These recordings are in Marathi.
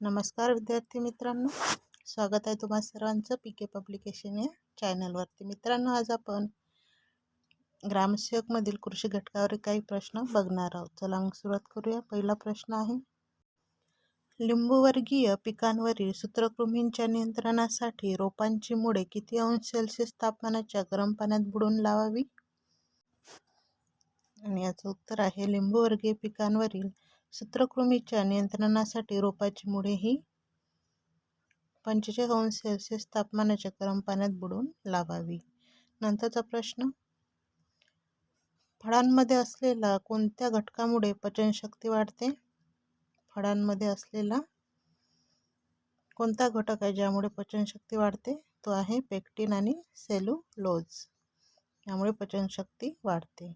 नमस्कार विद्यार्थी मित्रांनो. स्वागत आहे तुम्हा सर्वांचं पी के पब्लिकेशन या चॅनलवरती मित्रांनो आज आपण ग्रामसेवकमधील कृषी घटकावर काही प्रश्न बघणार आहोत. चला मग सुरुवात करूया. पहिला प्रश्न आहे लिंबूवर्गीय पिकांवरील सूत्रकृमींच्या नियंत्रणासाठी रोपांची मुळे किती अंश सेल्सिअस तापमानाच्या गरम पाण्यात बुडून लावावी? आणि याचं उत्तर आहे लिंबूवर्गीय पिकांवरील सूत्रकृमीच्या नियंत्रणासाठी रोपाची मुळे ही पंचेचाळीस सेल्सिअस तापमानाच्या गरम पाण्यात बुडवून लावावी. नंतरचा प्रश्न फळांमध्ये असलेला कोणत्या घटकामुळे पचनशक्ती वाढते? फळांमध्ये असलेला कोणता घटक आहे ज्यामुळे पचनशक्ती वाढते? तो आहे पेक्टिन आणि सेल्युलोज यामुळे पचनशक्ती वाढते.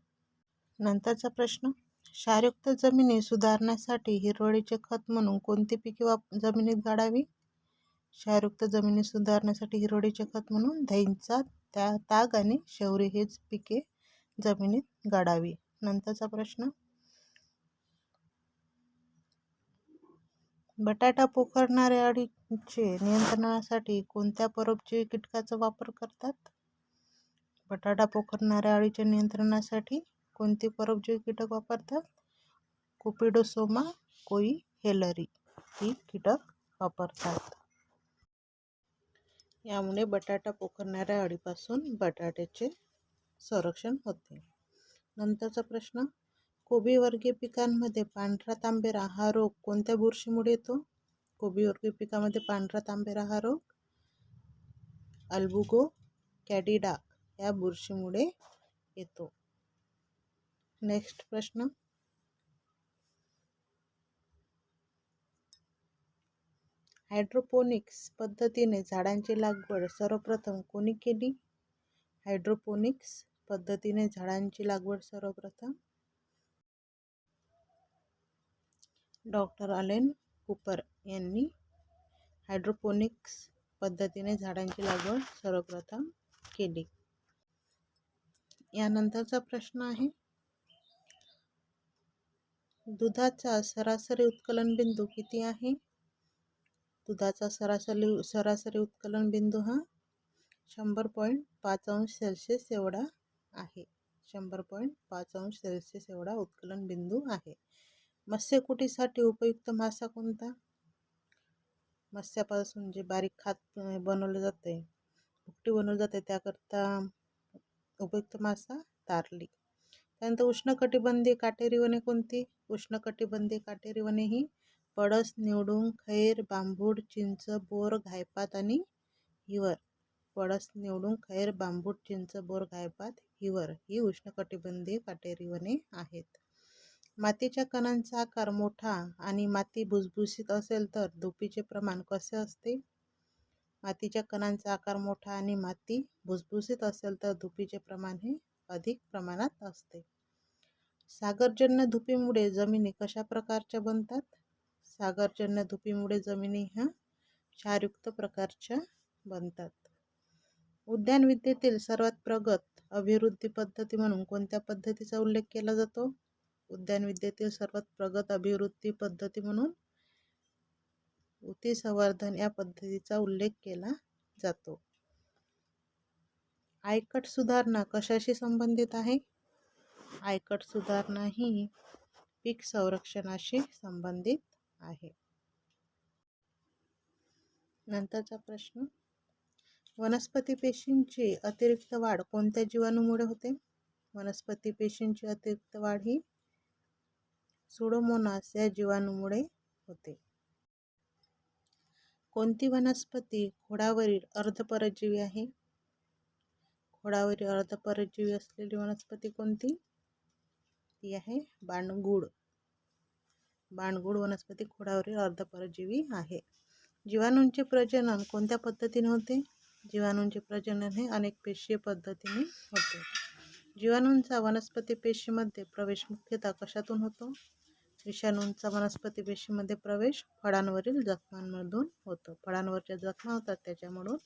नंतरचा प्रश्न क्षारयुक्त जमिनी सुधारण्यासाठी हिरवळीचे खत म्हणून कोणती पिके वाप जमिनीत गाडावी? क्षारयुक्त जमिनी सुधारण्यासाठी हिरवळीचे खत म्हणून धैंचा त्या ताग आणि शौरी हेच पिके जमिनीत गाडावी? नंतरचा प्रश्न. बटाटा पोखरणाऱ्या अळीचे नियंत्रणासाठी कोणत्या परोपजीवी कीटकाचा वापर करतात? बटाटा पोखरणाऱ्या अळीच्या नियंत्रणासाठी कोणते परोपजीवी कीटक वापरतात? कुपिडोसोमा कोई हेलरी ही कीटक वापरतात. यामुळे बटाटा पोखरणाऱ्या अळीपासून बटाट्याचे संरक्षण होते. नंतरचा प्रश्न कोबीवर्गीय पिकांमध्ये पांढरा तांबेरा हा रोग कोणत्या बुरशीमुळे येतो? कोबीवर्गीय पिकामध्ये पांढरा तांबेरा हा रोग? अल्बुगो कॅडिडा या बुरशीमुळे येतो. नेक्स्ट प्रश्न हायड्रोपोनिक्स पद्धतीने झाडांची लागवड सर्वप्रथम कोणी केली? हायड्रोपोनिक्स पद्धतीने झाडांची लागवड सर्वप्रथम? डॉक्टर अलेन कुपर यांनी हायड्रोपोनिक्स पद्धतीने झाडांची लागवड सर्वप्रथम केली. यानंतरचा प्रश्न आहे दुधाचा सरासरी उत्कलन बिंदू किती आहे? दुधाचा सरासरी सरासरी उत्कलन बिंदू हा शंभर पॉईंट पाच अंश सेल्सिअस एवढा आहे. शंभर पॉईंट पाच अंश सेल्सिअस एवढा उत्कलन बिंदू आहे. मत्स्यकुटीसाठी उपयुक्त मासा कोणता? मत्स्यापासून जे बारीक खात बनवलं जाते भुकटी बनवली जाते त्याकरता उपयुक्त मासा तारली त्यानंतर उष्णकटिबंधीय काटेरी वने कोणती? उष्णकटिबंधीय काटेरी वने ही पडस निवडून खैर बांबूड चिंच बोर घायपात आणि हिवर. पडस निवडून खैर बांबूड चिंच बोर घायपात हिवर ही उष्णकटिबंधीय काटेरी वने आहेत. मातीच्या कणांचा आकार मोठा आणि माती भुसभुशीत असेल तर धुपीचे प्रमाण कसे असते? मातीच्या कणांचा आकार मोठा आणि माती भुसभुशीत असेल तर धुपीचे प्रमाण हे अधिक प्रमाणात असते. सागरजन्य धुपीमुळे जमिनी कशा प्रकारच्या बनतात? सागरजन्य धुपीमुळे जमिनी ह्या क्षारयुक्त प्रकारच्या बनतात. उद्यानविद्येतील सर्वात प्रगत अभिवृद्धी पद्धती म्हणून कोणत्या पद्धतीचा उल्लेख केला जातो? उद्यानविद्येतील सर्वात प्रगत अभिवृद्धी पद्धती म्हणून उती संवर्धन या पद्धतीचा उल्लेख केला जातो. आयकट सुधारणा कशाशी संबंधित आहे? आयकट सुधारणा ही पीक संरक्षणाशी संबंधित आहे. नंतरचा प्रश्न. वनस्पती पेशींची अतिरिक्त वाढ कोणत्या जीवाणूमुळे होते? वनस्पती पेशींची अतिरिक्त वाढ ही सुडोमोनास या जीवाणूमुळे होते. कोणती वनस्पती खोडावरील अर्धपरजीवी आहे? खोडावरील अर्धपरजीवी असलेली वनस्पती कोणती? ती आहे बाणगुड बाणगुड वनस्पती खोडावरील अर्धपरजीवी आहे. जीवाणूंचे प्रजनन कोणत्या पद्धतीने होते? जीवाणूंचे प्रजनन हे अनेक पेशीय पद्धतीने होते. जीवाणूंचा वनस्पती पेशीमध्ये प्रवेश मुख्यतः कशातून होतो? विषाणूंचा वनस्पती पेशीमध्ये प्रवेश फळांवरील जखमांमधून होतो. फळांवरच्या जखमा होतात त्याच्यामधून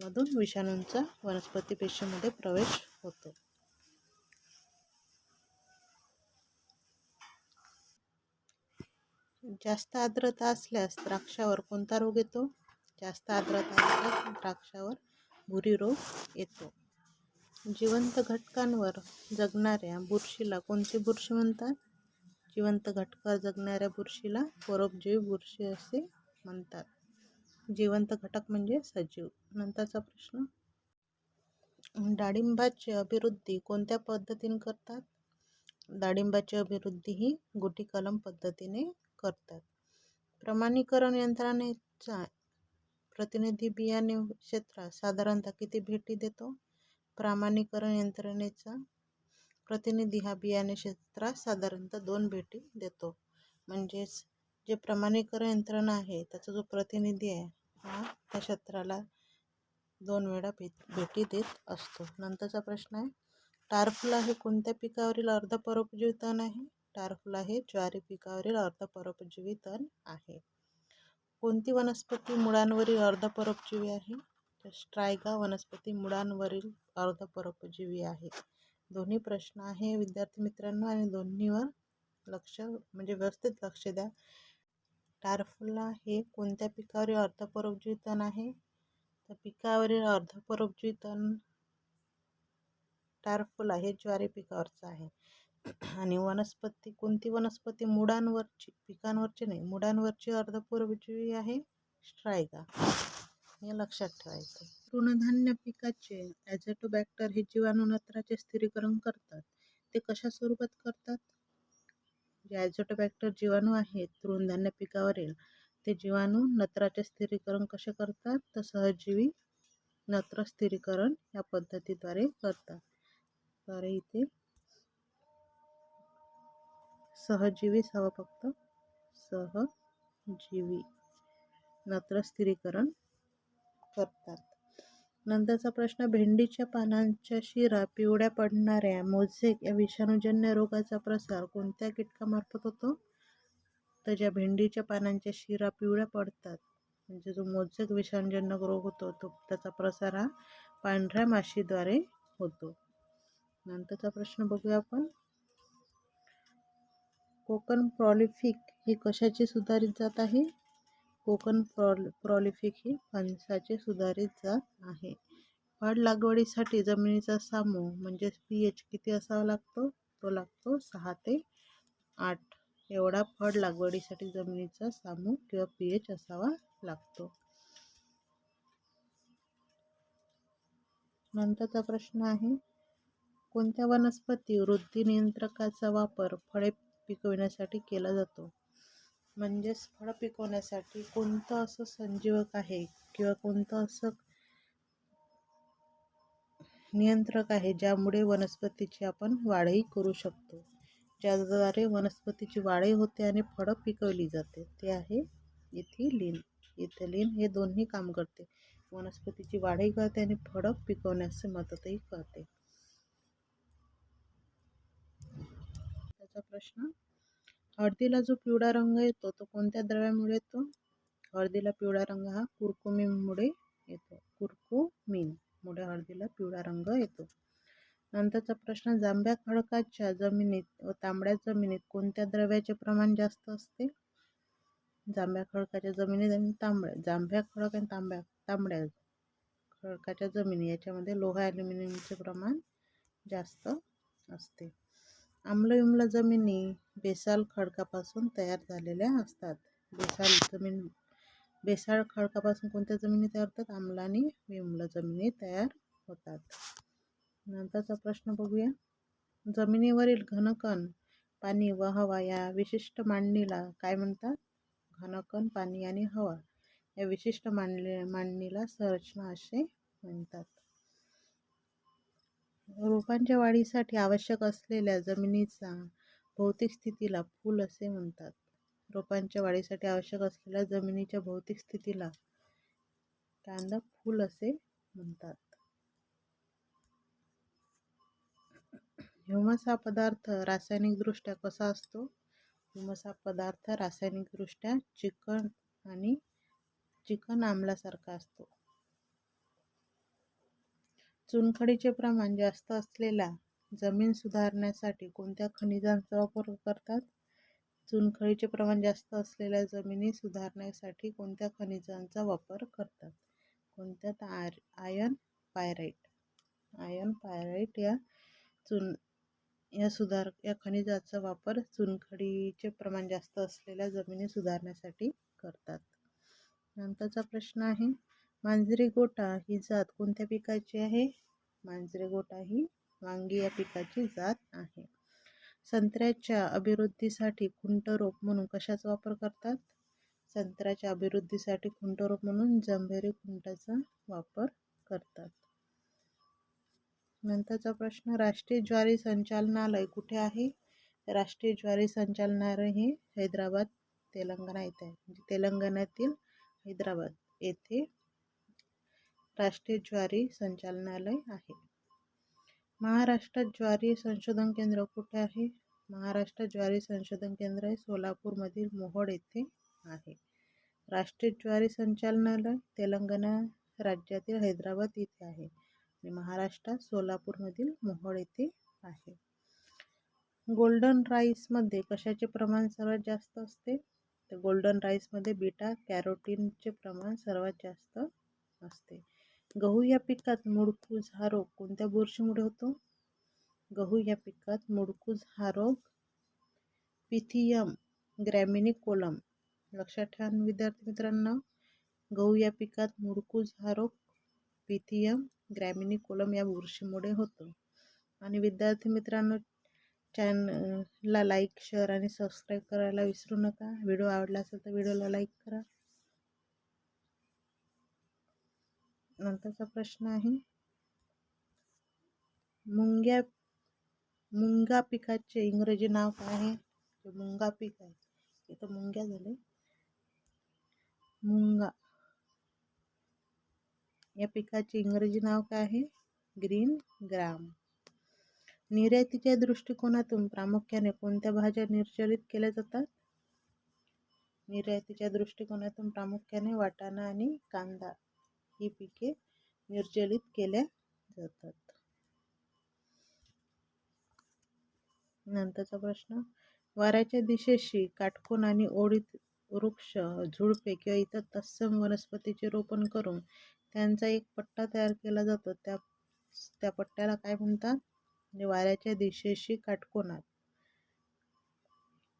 मधून विषाणूंचा वनस्पती पेशीमध्ये प्रवेश होतो. जास्त आर्द्रता असल्यास द्राक्षावर कोणता रोग येतो? जास्त आर्द्रता असल्यास द्राक्षावर भुरी रोग येतो. जिवंत घटकांवर जगणाऱ्या बुरशीला कोणती बुरशी म्हणतात? जिवंत घटकावर जगणाऱ्या बुरशीला परोपजीवी बुरशी असे म्हणतात. जिवंत घटक म्हणजे सजीव. नंतरचा प्रश्न. डाळिंबाची अभिवृद्धी कोणत्या पद्धतीने करतात? डाळिंबाची अभिवृद्धी ही गुटी कलम पद्धतीने करतात. प्रमाणीकरण यंत्रणेचा प्रतिनिधी बियाणे क्षेत्रात साधारणतः किती भेटी देतो? प्रमाणीकरण यंत्रणेचा प्रतिनिधी हा बियाणे क्षेत्रात साधारणतः दोन भेटी देतो. म्हणजेच जे प्रमाणीकरण यंत्रणा आहे त्याचा जो प्रतिनिधी आहे हा त्या क्षेत्राला दोन वेळा भेट भेटी देत असतो. नंतरचा प्रश्न आहे टारफुला हे कोणत्या पिकावरील अर्ध परोपजीवी तण आहे? टारफुला हे ज्वारी पिकावरील अर्ध परोपजीवी तण आहे. कोणती वनस्पती मुळांवरील अर्ध परोपजीवी आहे? तर स्ट्रायगा वनस्पती मुळांवरील अर्ध परोपजीवी आहे. दोन्ही प्रश्न आहे. विद्यार्थी मित्रांनो आणि दोन्हीवर लक्ष म्हणजे व्यवस्थित लक्ष द्या. टारफुला हे कोणत्या पिकावरील अर्धपरोपजीवी तण आहे? तर पिकावरील अर्धपरोपजीवी तण टारफुला हे ज्वारी पिकावरचं आहे. आणि वनस्पती कोणती वनस्पती मुळांवरची पिकांवरची नाही मुळांवरची अर्धपूर्वजीवी आहे स्ट्रायगा हे लक्षात ठेवायचं. तृणधान्य पिकाचे ॲझेटोबॅक्टर हे जीवाणू नत्राचे स्थिरीकरण करतात. ते कशा स्वरूपात करतात? जे ॲझॅटोबॅक्टर जीवाणू आहेत तृणधान्य पिकावरील ते जीवाणू नत्राचे स्थिरीकरण कसे करतात? तर सहजीवी नत्र स्थिरीकरण या पद्धतीद्वारे करतात. द्वारे इथे सहजीवीच हवं फक्त. सहजीवी. नत्र स्थिरीकरण करतात. नंतरचा प्रश्न भेंडीच्या पानांच्या शिरा पिवळ्या पडणाऱ्या मोझेक या विषाणूजन्य रोगाचा प्रसार कोणत्या कीटकामार्फत होतो? तर ज्या भेंडीच्या पानांच्या शिरा पिवळ्या पडतात म्हणजे जो मोझेक विषाणूजन्य रोग होतो तो त्याचा प्रसार हा पांढऱ्या माशीद्वारे होतो. नंतरचा प्रश्न बघूया आपण. कोकण प्रॉलिफिक ही कशाची सुधारित जात आहे? कोकण प्रॉल प्रॉलिफिक ही फणसाचे सुधारित जात आहे. फळ लागवडीसाठी जमिनीचा सामो म्हणजेच पी एच किती असावा लागतो? तो लागतो सहा ते आठ. एवढा फळ लागवडीसाठी जमिनीचा सामू किंवा पी एच असावा लागतो. नंतरचा प्रश्न आहे कोणत्या वनस्पती वृद्धी नियंत्रकाचा वापर फळे पिकविण्यासाठी केला जातो. म्हणजेच फळं पिकवण्यासाठी कोणतं असं संजीवक आहे किंवा कोणतं असं नियंत्रक आहे ज्यामुळे वनस्पतीची आपण वाढही करू शकतो? ज्याद्वारे वनस्पतीची वाढही होते आणि फळं पिकवली जाते ते आहे इथिलीन. इथिलीन हे दोन्ही काम करते. वनस्पतीची वाढही करते आणि फळं पिकवण्यास मदतही करते. प्रश्न. हळदीला जो पिवळा रंग येतो तो कोणत्या द्रव्यामुळे येतो? हळदीला पिवळा रंग हा कुरकुमीमुळे येतो. कुरकुमीमुळे हळदीला पिवळा रंग येतो. नंतरचा प्रश्न जांभ्या खडकाच्या जमिनीत व तांबड्या जमिनीत कोणत्या द्रव्याचे प्रमाण जास्त असते? जांभ्या खडकाच्या जमिनीत आणि तांबड्या जांभ्या खडक आणि तांब्या तांबड्या खडकाच्या जमिनी याच्यामध्ये लोहा ॲल्युमिनियमचे प्रमाण जास्त असते. आम्लयुम्ल जमिनी बेसाल खडकापासून तयार झालेल्या असतात. बेसाल जमीन बेसाळ खडकापासून कोणत्या जमिनी तयार होतात? आम्ल आणि विम्ल जमिनी तयार होतात. नंतरचा प्रश्न बघूया. जमिनीवरील घनकण पाणी व हवा या विशिष्ट मांडणीला काय म्हणतात? घनकण पाणी आणि हवा या विशिष्ट मांडणी मांडणीला संरचना असे म्हणतात. रोपांच्या वाढीसाठी आवश्यक असलेल्या जमिनीचा भौतिक स्थितीला फूल असे म्हणतात. रोपांच्या वाढीसाठी आवश्यक असलेल्या जमिनीच्या भौतिक स्थितीला कांदा फूल असे म्हणतात. ह्युमस हा पदार्थ रासायनिकदृष्ट्या कसा असतो? ह्युमस हा पदार्थ रासायनिकदृष्ट्या चिकन आणि चिकन आम्लासारखा असतो. चुनखडीचे प्रमाण जास्त असलेल्या जमीन सुधारण्यासाठी कोणत्या खनिजांचा वापर करतात? चुनखडीचे प्रमाण जास्त असलेल्या जमिनी सुधारण्यासाठी कोणत्या खनिजांचा वापर करतात? कोणत्यात? आर आयन पायराईट आयन पायराईट या चुन या सुधार या खनिजाचा वापर चुनखडीचे प्रमाण जास्त असलेल्या जमिनी सुधारण्यासाठी करतात. नंतरचा प्रश्न आहे मांजरी गोटा ही जात कोणत्या पिकाची आहे? मांजरी गोटा ही वांगी या पिकाची जात आहे. संत्र्याच्या अभिवृद्धीसाठी खुंटरोप म्हणून कशाचा वापर करतात? संत्र्याच्या अभिवृद्धीसाठी खुंटरोप म्हणून जंभेरी खुंटाचा वापर करतात. नंतरचा प्रश्न राष्ट्रीय ज्वारी संचालनालय कुठे आहे? राष्ट्रीय ज्वारी संचालनालय हे हैदराबाद तेलंगणा येथे आहे. म्हणजे तेलंगणातील हैदराबाद येथे राष्ट्रीय ज्वारी संचालनालय आहे. महाराष्ट्रात ज्वारी संशोधन केंद्र कुठे आहे? महाराष्ट्र ज्वारी संशोधन केंद्र हे सोलापूरमधील मोहोळ येथे आहे. राष्ट्रीय ज्वारी संचालनालय तेलंगणा राज्यातील हैदराबाद येथे आहे आणि महाराष्ट्रात सोलापूरमधील मोहोळ येथे आहे. गोल्डन राईसमध्ये कशाचे प्रमाण सर्वात जास्त असते? तर गोल्डन राईसमध्ये बीटा कॅरोटीनचे प्रमाण सर्वात जास्त असते. गहू या पिकात मुडकूज हा रोग कोणत्या बुरशीमुळे होतो? गहू या पिकात मुडकूज हा रोग. पिथियम ग्रॅमिनी कोलम लक्षात ठेवा विद्यार्थी मित्रांनो गहू या पिकात मुडकूज हा रोग पिथियम ग्रॅमिनी कोलम या बुरशीमुळे होतो. आणि विद्यार्थी मित्रांनो चॅनलला लाईक शेअर आणि सबस्क्राईब करायला विसरू नका. व्हिडिओ आवडला असेल तर व्हिडिओला लाईक करा. नंतरचा प्रश्न आहे. मुंग्या मुंगा पिकाचे इंग्रजी नाव काय आहे? जे मुंगा पीक आहे इथं मुंग्या झाले. मुंगा. या पिकाचे इंग्रजी नाव काय आहे? Green gram. निर्यातीच्या दृष्टिकोनातून प्रामुख्याने कोणत्या भाज्या निर्चलित केल्या जातात? निर्यातीच्या दृष्टिकोनातून प्रामुख्याने वाटाणा आणि कांदा. ही पिके निर्जलित केल्या जातात. नंतरचा प्रश्न वाऱ्याच्या दिशेशी काटकोन आणि ओळीत वृक्ष झुडपे किंवा इतर तत्सम वनस्पतीचे रोपण करून त्यांचा एक पट्टा तयार केला जातो. त्या त्या पट्ट्याला काय म्हणतात? म्हणजे वाऱ्याच्या दिशेशी काटकोनात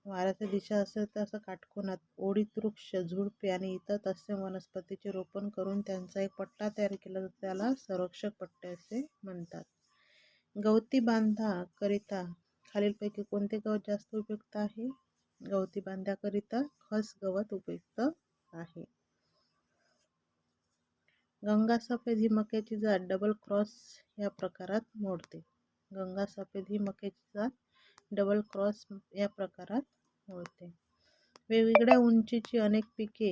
वाऱ्याच्या दिशा असेल तर असं काटकोनात ओढीत वृक्ष झुडपे आणि इतर तत्सम वनस्पतीचे रोपण करून त्यांचा एक पट्टा तयार केला जातो. त्याला संरक्षक पट्टे असे म्हणतात. गवती बांधाकरिता खालीलपैकी कोणते गवत जास्त उपयुक्त आहे? गवती बांध्याकरिता खस गवत उपयुक्त आहे. गंगा सफेद ही मक्याची जात डबल क्रॉस या प्रकारात मोडते. गंगा सफेद ही मक्याची जात डबल क्रॉस या प्रकारात होते. वेगवेगळ्या उंचीची अनेक पिके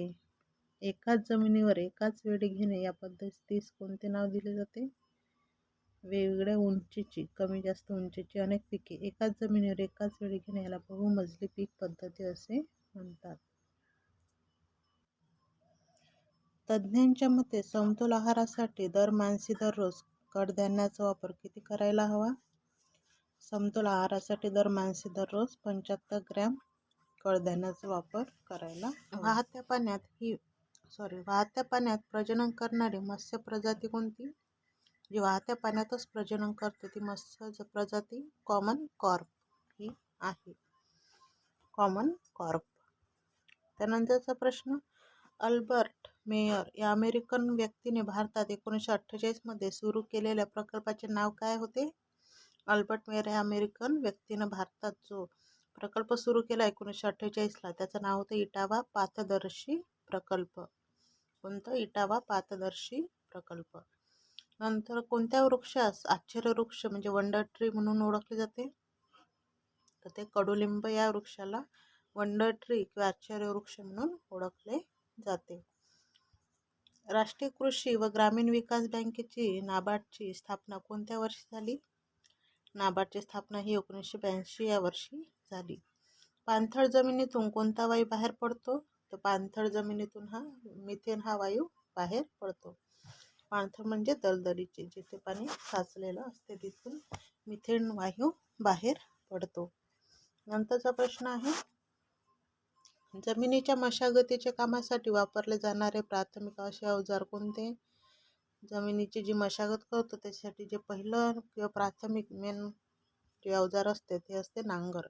एकाच जमिनीवर एकाच वेळी घेणे या पद्धतीस कोणते नाव दिले जाते? वेगवेगळ्या उंचीची कमी जास्त उंचीची अनेक पिके एकाच जमिनीवर एकाच वेळी घेणे याला बहुमजली पीक पद्धती असे म्हणतात. तज्ज्ञांच्या मते समतोल आहारासाठी दर माणसी दररोज कडधान्याचा वापर किती करायला हवा? समतोल आहारासाठी दर माणसी दररोज पंच्याहत्तर ग्रॅम कडधान्याचा वापर करायला वाहत्या पाण्यात ही सॉरी वाहत्या पाण्यात प्रजनन करणारी मत्स्य प्रजाती कोणती? जी वाहत्या पाण्यातच प्रजनन करते ती मत्स्य प्रजाती कॉमन कॉर्प ही आहे. कॉमन कॉर्प त्यानंतरचा प्रश्न अल्बर्ट मेयर या अमेरिकन व्यक्तीने भारतात एकोणीसशे अठ्ठेचाळीसमध्ये सुरू केलेल्या प्रकल्पाचे नाव काय होते? अल्बर्ट मेयर या अमेरिकन व्यक्तीनं भारतात जो प्रकल्प सुरू केला एकोणीसशे अठ्ठेचाळीसला त्याचं नाव होतं इटावा पाथदर्शी प्रकल्प. कोणतं? इटावा पातदर्शी प्रकल्प. नंतर कोणत्या वृक्षास आश्चर्य वृक्ष म्हणजे वंडर ट्री म्हणून ओळखले जाते? तर ते कडुलिंब या वृक्षाला वंडर ट्री किंवा आश्चर्य वृक्ष म्हणून ओळखले जाते. राष्ट्रीय कृषी व ग्रामीण विकास बँकेची नाबार्डची स्थापना कोणत्या वर्षी झाली? नाबार्डची स्थापना ही एकोणीसशे ब्याऐंशी या वर्षी झाली. पाणथळ जमिनीतून कोणता वायू बाहेर पडतो? तर पाणथळ जमिनीतून हा मिथेन हा वायू बाहेर पडतो. पाणथळ म्हणजे दलदलीचे जिथे पाणी साचलेलं असते तिथून मिथेन वायू बाहेर पडतो. नंतरचा प्रश्न आहे जमिनीच्या मशागतीच्या कामासाठी वापरले जाणारे प्राथमिक असे अवजार कोणते? जमिनीची जी मशागत करतो त्याच्यासाठी जे पहिलं किंवा प्राथमिक मेन जे अवजार असते ते असते नांगर.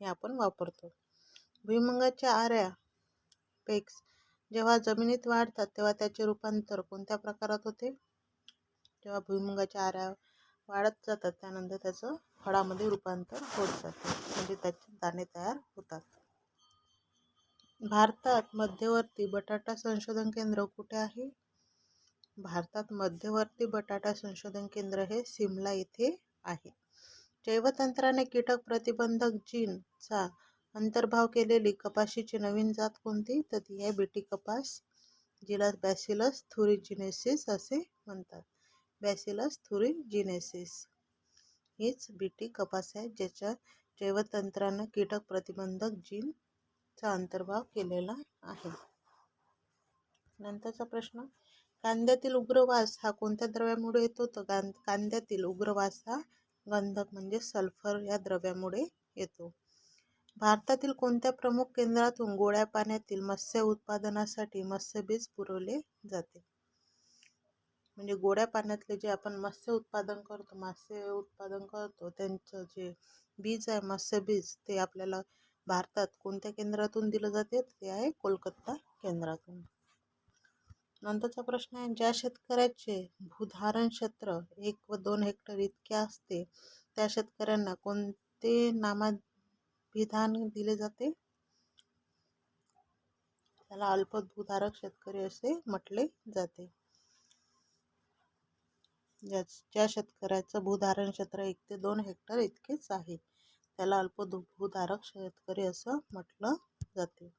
हे आपण वापरतो. भुईमुगाच्या आऱ्या पेक्स जेव्हा जमिनीत वाढतात तेव्हा त्याचे रूपांतर कोणत्या प्रकारात होते? जेव्हा भुईमुगाच्या आऱ्या वाढत जातात त्यानंतर त्याचं फळामध्ये रूपांतर होत जाते. म्हणजे त्याचे दाणे तयार होतात. भारतात मध्यवर्ती बटाटा संशोधन केंद्र कुठे आहे? भारतात मध्यवर्ती बटाटा संशोधन केंद्र हे सिमला येथे आहे. जैवतंत्राने कीटक प्रतिबंधक जीनचा अंतर्भाव केलेली कपाशीची नवीन जात कोणती? तर ती आहे बीटी कपास जिला बॅसिलस थुरिजिनेसिस असे म्हणतात. बॅसिलस थुरिजिनेसिस हीच बीटी कपास आहे ज्याच्या जैवतंत्रानं कीटक प्रतिबंधक जीनचा अंतर्भाव केलेला आहे. नंतरचा प्रश्न कांद्यातील उग्रवास हा कोणत्या द्रव्यामुळे येतो? तर कां कांद्यातील उग्रवास हा गंधक म्हणजे सल्फर या द्रव्यामुळे येतो. भारतातील कोणत्या प्रमुख केंद्रातून गोड्या पाण्यातील मत्स्य उत्पादनासाठी मत्स्यबीज पुरवले जाते? म्हणजे गोड्या पाण्यातले जे आपण मत्स्य उत्पादन करतो मासे उत्पादन करतो त्यांचं जे बीज आहे मत्स्यबीज ते आपल्याला भारतात कोणत्या केंद्रातून दिलं जाते? ते आहे कोलकाता केंद्रातून. नंतरचा प्रश्न आहे ज्या शेतकऱ्याचे भूधारण क्षेत्र एक व दोन हेक्टर इतके असते त्या शेतकऱ्यांना कोणते नामाभिधान दिले जाते? त्याला अल्पभूधारक शेतकरी असे म्हटले जाते. ज्या ज्या शेतकऱ्याचं भूधारण क्षेत्र एक ते दोन हेक्टर इतकेच आहे त्याला अल्पभूधारक शेतकरी असं म्हटलं जाते.